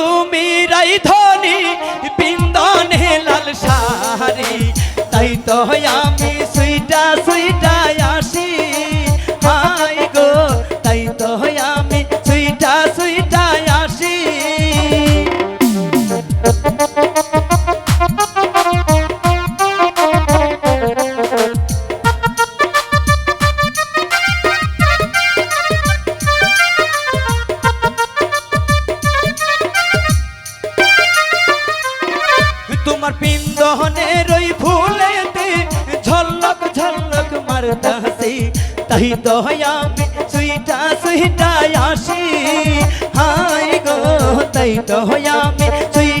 তুমি রাই ধনী পিন্দনে লাল সারি তাই তো মারতাসি তাই আমি সুইটা সুইটা আসি। হাই গো তাই সুইটা সুইটা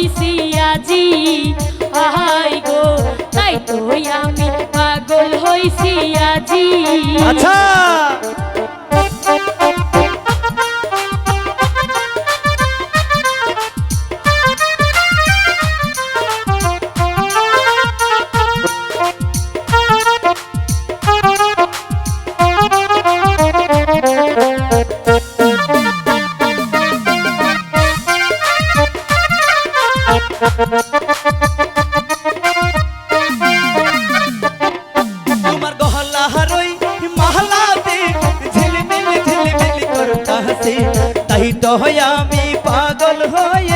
হইছি আজি। আহাই গো তাই তো আমি পাগল হইছি আজি। আচ্ছা! তোমার গহলা হারই মহলাতে ঝিলমিল ঝিলমিল করতাছে। তাই তো আমি পাগল হয়ে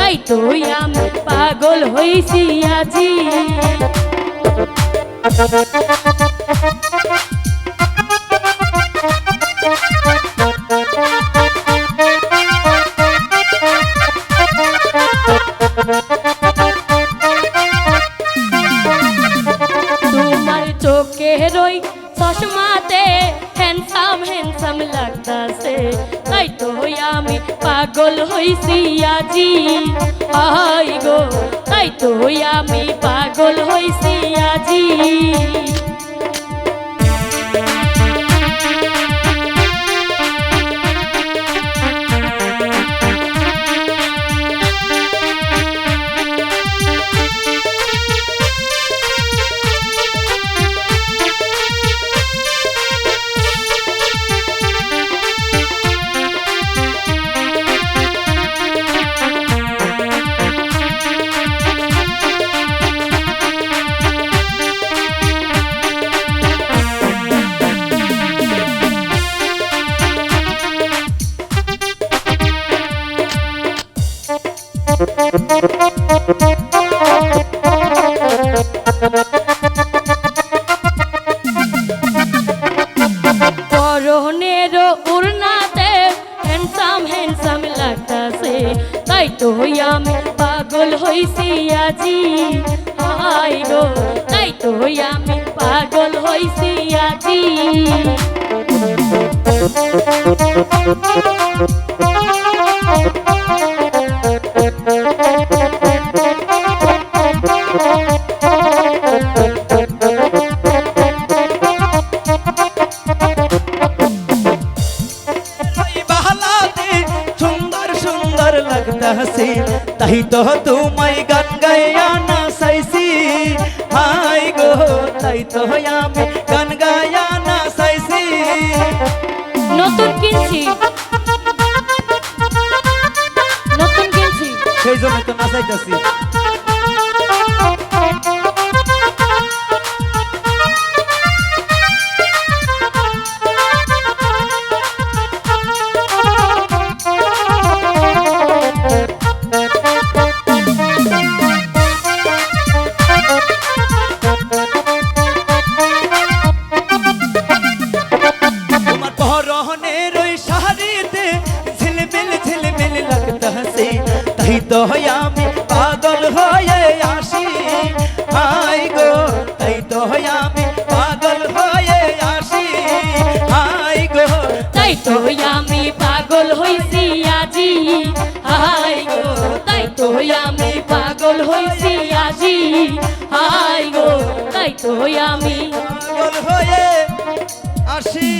তাই তো আমি পাগল হইছি আজি হাই গো তাই তো আমি পাগল হইছি আজি তোমার চোখে রই চশমাতে হ্যান্ডসাম হ্যান্ডসাম লাগতাছে। তাই তো আমি পাগল হইছি আজি। হাই গো, তাই তো পরনের হইছি আজি। হাই গো তাই তো আমি পাগল হইছি আজি। লাগতাছে তাই তো তোমায় গান গায়া না সাইসি হাই গো তাই তো আমি গান গায়া না সাইসি নতুন কিনছি নতুন কিনছি সেই জন্য তো ওই শাড়িতে ঝিলমিল ঝিলমিল লাগতে হাসি তাই তো আমি পাগল হয়ে আসি। হাই গো তাই তো আমি পাগল হয়ে আসি। হাই গো তাই তো আমি পাগল হইছি আজি। হাই গো তাই তো আমি পাগল হইছি আজি। হাই গো তাই তো আমি পাগল হয়ে আসি।